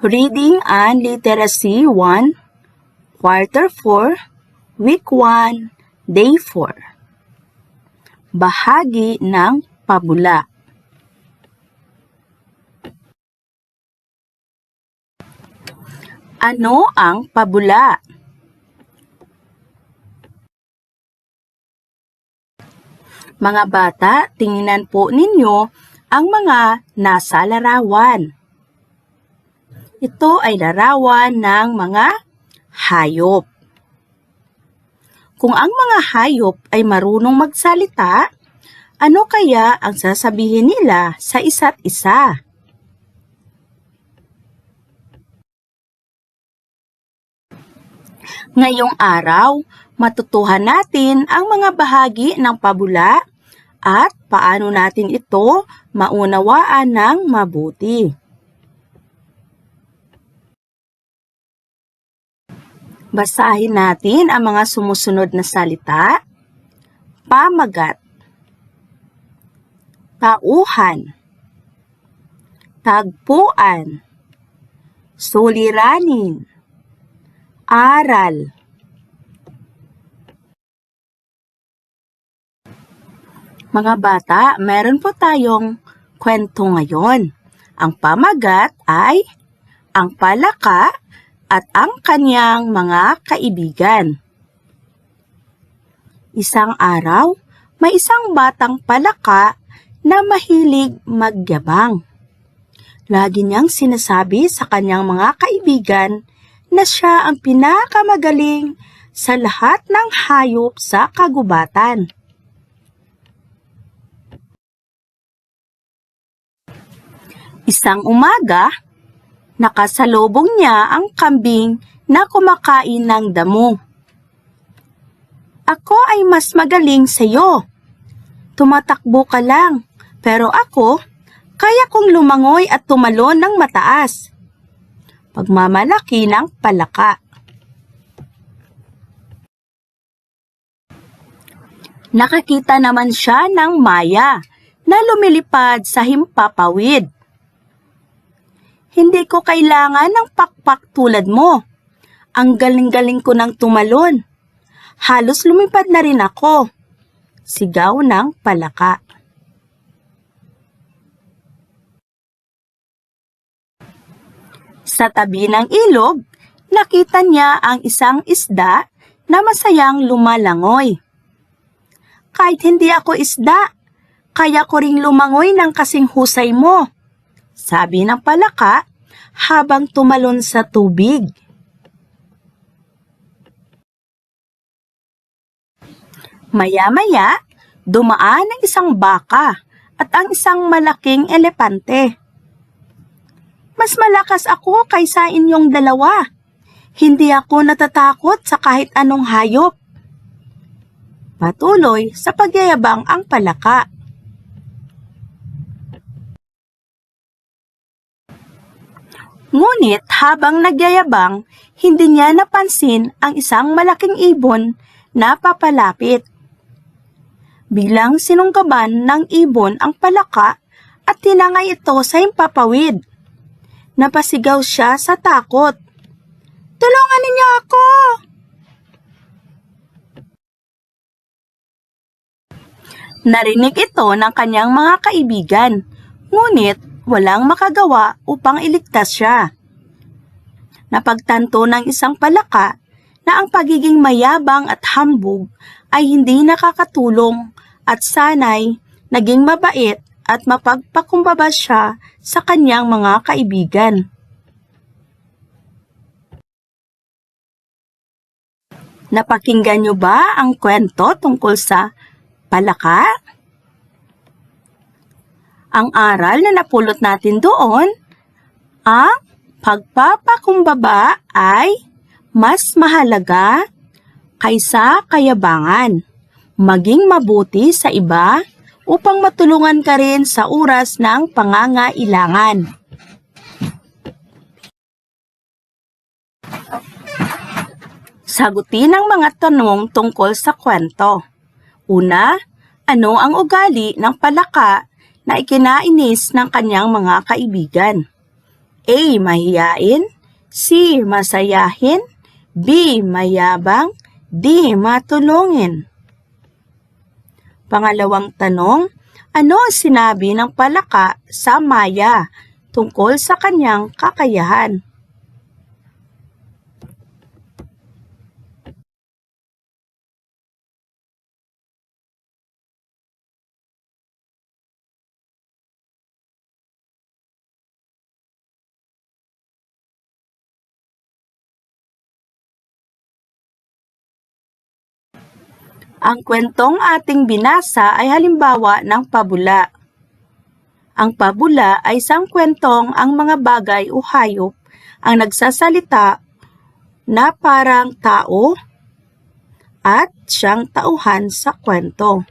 Reading and Literacy 1, Quarter 4, Week 1, Day 4. Bahagi ng pabula. Ano ang pabula? Mga bata, tingnan po ninyo ang mga nasa larawan. Ito ay larawan ng mga hayop. Kung ang mga hayop ay marunong magsalita, ano kaya ang sasabihin nila sa isa't isa? Ngayong araw, matutuhan natin ang mga bahagi ng pabula at paano natin ito maunawaan ng mabuti. Basahin natin ang mga sumusunod na salita. Pamagat. Tauhan. Tagpuan. Suliranin. Aral. Mga bata, meron po tayong kwento ngayon. Ang pamagat ay ang palaka at ang kanyang mga kaibigan. Isang araw, may isang batang palaka na mahilig magyabang. Lagi niyang sinasabi sa kanyang mga kaibigan na siya ang pinakamagaling sa lahat ng hayop sa kagubatan. Isang umaga, nakasalubong niya ang kambing na kumakain ng damo. Ako ay mas magaling sa iyo. Tumatakbo ka lang, pero ako, kaya kong lumangoy at tumalon ng mataas. Pagmamalaki ng palaka. Nakakita naman siya ng maya na lumilipad sa himpapawid. Hindi ko kailangan ng pakpak tulad mo. Ang galing-galing ko ng tumalon. Halos lumipad na rin ako. Sigaw ng palaka. Sa tabi ng ilog, nakita niya ang isang isda na masayang lumalangoy. Kahit hindi ako isda, kaya ko ring lumangoy ng kasing husay mo, sabi ng palaka habang tumalon sa tubig. Maya-maya, dumaan ang isang baka at ang isang malaking elepante. Mas malakas ako kaysa inyong dalawa. Hindi ako natatakot sa kahit anong hayop. Patuloy sa pagyayabang ang palaka. Ngunit habang nagyayabang, hindi niya napansin ang isang malaking ibon na papalapit. Bilang sinunggaban ng ibon ang palaka at tinangay ito sa himpapawid. Napasigaw siya sa takot. Tulungan ninyo ako! Narinig ito ng kanyang mga kaibigan, ngunit walang makagawa upang iligtas siya. Napagtanto ng isang palaka na ang pagiging mayabang at hambog ay hindi nakakatulong at sanay naging mabait at mapagpakumbaba siya sa kanyang mga kaibigan. Napakinggan niyo ba ang kwento tungkol sa palaka? Ang aral na napulot natin doon, ang pagpapakumbaba ay mas mahalaga kaysa kayabangan. Maging mabuti sa iba upang matulungan ka rin sa oras ng pangangailangan. Sagutin ang mga tanong tungkol sa kwento. Una, ano ang ugali ng palaka na ikinainis ng kanyang mga kaibigan? A. Mahiyain C. Masayahin B. Mayabang D. Matulungin Pangalawang tanong, ano ang sinabi ng palaka sa Maya tungkol sa kanyang kakayahan? Ang kwentong ating binasa ay halimbawa ng pabula. Ang pabula ay isang kwentong ang mga bagay o hayop ang nagsasalita na parang tao at siyang tauhan sa kwento.